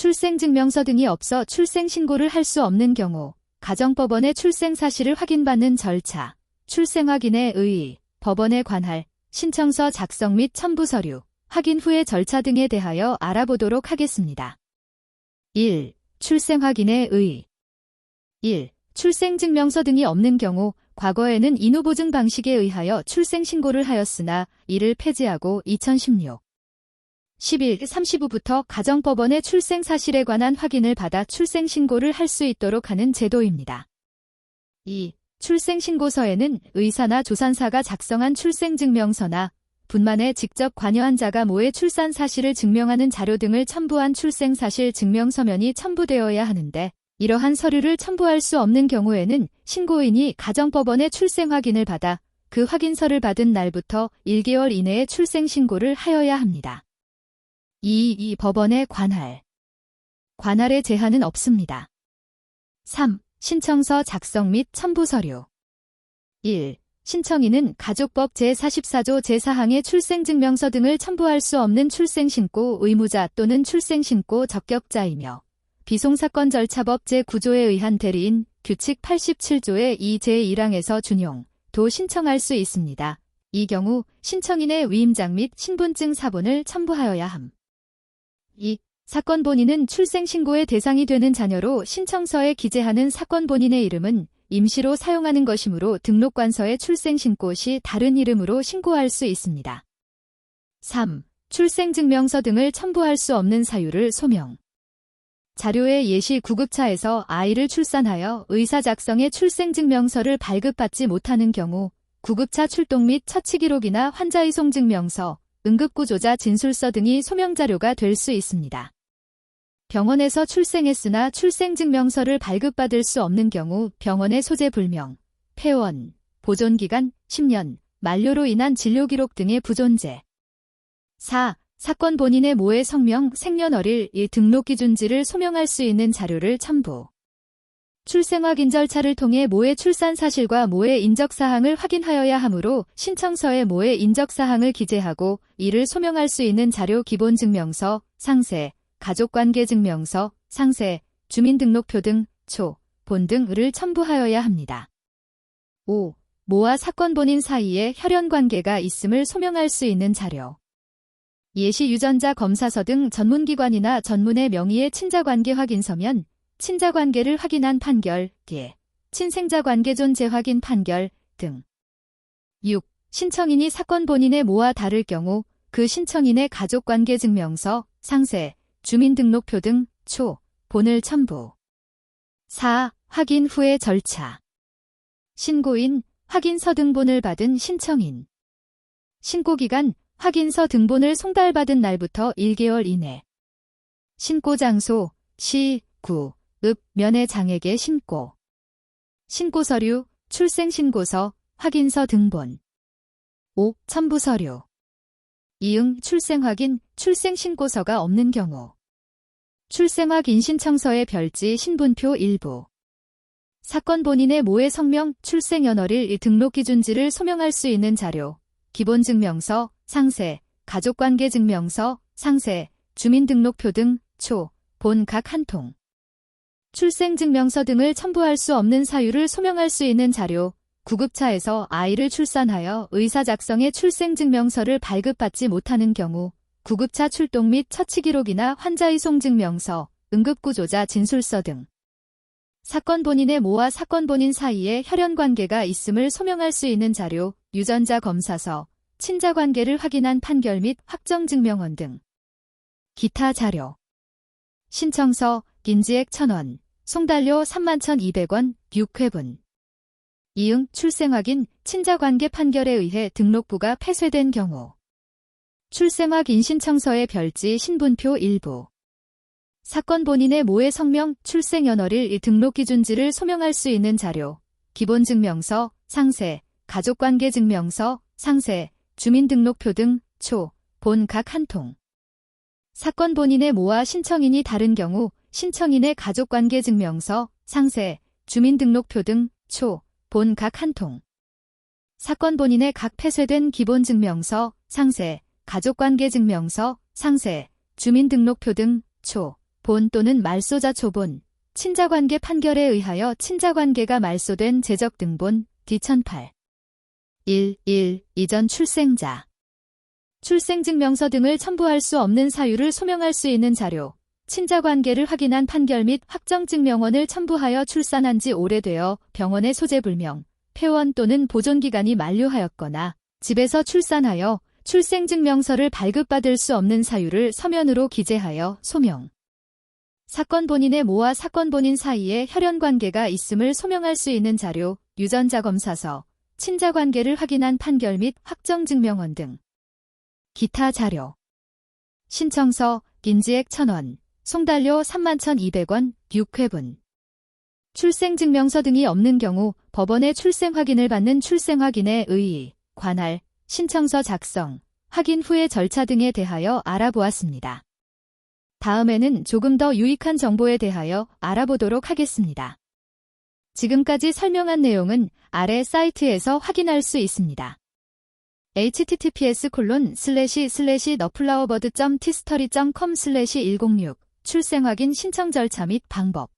출생증명서 등이 없어 출생신고를 할 수 없는 경우 가정법원의 출생 사실을 확인받는 절차, 출생 확인의 의의, 법원에 관할 신청서 작성 및 첨부 서류, 확인 후의 절차 등에 대하여 알아보도록 하겠습니다. 1. 출생 확인의 의의 1. 출생증명서 등이 없는 경우 과거에는 인후보증 방식에 의하여 출생신고를 하였으나 이를 폐지하고 2016 11, 30부부터 가정법원의 출생 사실에 관한 확인을 받아 출생 신고를 할 수 있도록 하는 제도입니다. 2. 출생신고서에는 의사나 조산사가 작성한 출생증명서나 분만에 직접 관여한 자가 모의 출산 사실을 증명하는 자료 등을 첨부한 출생사실 증명서면이 첨부되어야 하는데 이러한 서류를 첨부할 수 없는 경우에는 신고인이 가정법원의 출생 확인을 받아 그 확인서를 받은 날부터 1개월 이내에 출생신고를 하여야 합니다. 2. 이 법원의 관할. 관할의 제한은 없습니다. 3. 신청서 작성 및 첨부 서류. 1. 신청인은 가족법 제44조 제4항의 출생증명서 등을 첨부할 수 없는 출생신고 의무자 또는 출생신고 적격자이며 비송사건 절차법 제9조에 의한 대리인 규칙 87조의 2 제1항에서 준용, 도 신청할 수 있습니다. 이 경우 신청인의 위임장 및 신분증 사본을 첨부하여야 함. 2. 사건 본인은 출생신고의 대상이 되는 자녀로 신청서에 기재하는 사건 본인의 이름은 임시로 사용하는 것이므로 등록관서에 출생신고 시 다른 이름으로 신고할 수 있습니다. 3. 출생증명서 등을 첨부할 수 없는 사유를 소명. 자료의 예시 구급차에서 아이를 출산하여 의사 작성의 출생증명서를 발급받지 못하는 경우 구급차 출동 및 처치 기록이나 환자 이송 증명서, 응급구조자 진술서 등이 소명자료가 될 수 있습니다. 병원에서 출생했으나 출생증명서를 발급받을 수 없는 경우 병원의 소재 불명, 폐원, 보존기간 10년, 만료로 인한 진료기록 등의 부존재. 4. 사건 본인의 모의 성명, 생년월일, 이 등록 기준지를 소명할 수 있는 자료를 첨부. 출생 확인 절차를 통해 모의 출산 사실과 모의 인적 사항을 확인하여야 하므로 신청서에 모의 인적 사항을 기재하고 이를 소명할 수 있는 자료 기본 증명서, 상세, 가족관계 증명서, 상세, 주민등록표 등 초, 본 등을 첨부하여야 합니다. 5. 모와 사건 본인 사이에 혈연 관계가 있음을 소명할 수 있는 자료. 예시 유전자 검사서 등 전문기관이나 전문의 명의의 친자관계 확인서면 친자 관계를 확인한 판결, 예, 친생자 관계 존 재 확인 판결 등. 6. 신청인이 사건 본인의 모와 다를 경우 그 신청인의 가족관계 증명서, 상세, 주민등록표 등 초, 본을 첨부. 4. 확인 후의 절차. 신고인, 확인서 등본을 받은 신청인. 신고기간, 확인서 등본을 송달받은 날부터 1개월 이내. 신고 장소, 시, 구, 읍, 면회 장에게 신고. 신고 서류, 출생 신고서, 확인서 등본. 5. 첨부 서류. 이응 출생 확인, 출생 신고서가 없는 경우. 출생 확인 신청서의 별지 신분표 일부. 사건 본인의 모의 성명, 출생 연월일 등록 기준지를 소명할 수 있는 자료, 기본 증명서, 상세, 가족관계 증명서, 상세, 주민등록표 등 초, 본 각 한 통. 출생증명서 등을 첨부할 수 없는 사유를 소명할 수 있는 자료, 구급차에서 아이를 출산하여 의사 작성의 출생증명서를 발급받지 못하는 경우 구급차 출동 및 처치 기록이나 환자 이송 증명서, 응급구조자 진술서 등 사건 본인의 모와 사건 본인 사이에 혈연 관계가 있음을 소명할 수 있는 자료, 유전자 검사서, 친자 관계를 확인한 판결 및 확정 증명원 등 기타 자료. 신청서 인지액 1,000원, 송달료 31,200원, 6회분. 이응 출생 확인, 친자 관계 판결에 의해 등록부가 폐쇄된 경우. 출생 확인 신청서의 별지 신분표 일부. 사건 본인의 모의 성명, 출생 연월일 등록 기준지를 소명할 수 있는 자료, 기본 증명서, 상세, 가족관계 증명서, 상세, 주민등록표 등 초, 본 각 한 통. 사건 본인의 모와 신청인이 다른 경우 신청인의 가족관계 증명서, 상세, 주민등록표 등 초, 본 각 한 통. 사건 본인의 각 폐쇄된 기본 증명서, 상세, 가족관계 증명서, 상세, 주민등록표 등 초, 본 또는 말소자 초본, 친자관계 판결에 의하여 친자관계가 말소된 제적 등본 D1008 1. 1. 이전 출생자 출생증명서 등을 첨부할 수 없는 사유를 소명할 수 있는 자료, 친자관계를 확인한 판결 및 확정증명원을 첨부하여 출산한 지 오래되어 병원의 소재불명, 폐원 또는 보존기간이 만료하였거나 집에서 출산하여 출생증명서를 발급받을 수 없는 사유를 서면으로 기재하여 소명. 사건 본인의 모와 사건 본인 사이에 혈연관계가 있음을 소명할 수 있는 자료, 유전자 검사서, 친자관계를 확인한 판결 및 확정증명원 등. 기타 자료. 신청서, 인지액 1000원, 송달료 31,200원, 6회분. 출생증명서 등이 없는 경우 법원의 출생 확인을 받는 출생 확인의 의의, 관할, 신청서 작성, 확인 후의 절차 등에 대하여 알아보았습니다. 다음에는 조금 더 유익한 정보에 대하여 알아보도록 하겠습니다. 지금까지 설명한 내용은 아래 사이트에서 확인할 수 있습니다. Https 콜론 슬래시 슬래시 너플라워버드.tstory.com 슬래시 106 출생 확인 신청 절차 및 방법